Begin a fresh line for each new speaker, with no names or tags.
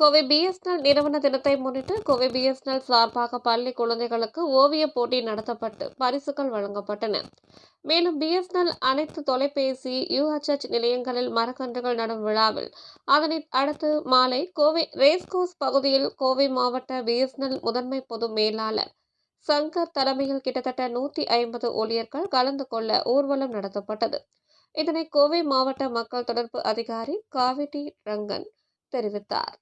Kovai BSNL நிறுவன தினத்தை முன்னிட்டு கோவை பிஎஸ்என்எல் சார்பாக பள்ளி குழந்தைகளுக்கு ஓவியப் போட்டி நடத்தப்பட்டு பரிசுகள் வழங்கப்பட்டன. மேலும் பிஎஸ்என்எல் அனைத்து தொலைபேசி யூஹெச்எச் நிலையங்களில் மரக்கன்றுகள் நடும் விழாவில் அதனை அடுத்து மாலை கோவை ரேஸ்கோஸ் பகுதியில் கோவை மாவட்ட பிஎஸ்என்எல் முதன்மை பொது மேலாளர் சங்கர் தலைமையில் கிட்டத்தட்ட நூற்றி ஐம்பது ஊழியர்கள் கலந்து கொள்ள ஊர்வலம் நடத்தப்பட்டது. இதனை கோவை மாவட்ட மக்கள் தொடர்பு அதிகாரி காவிட்டி ரங்கன் தெரிவித்தார்.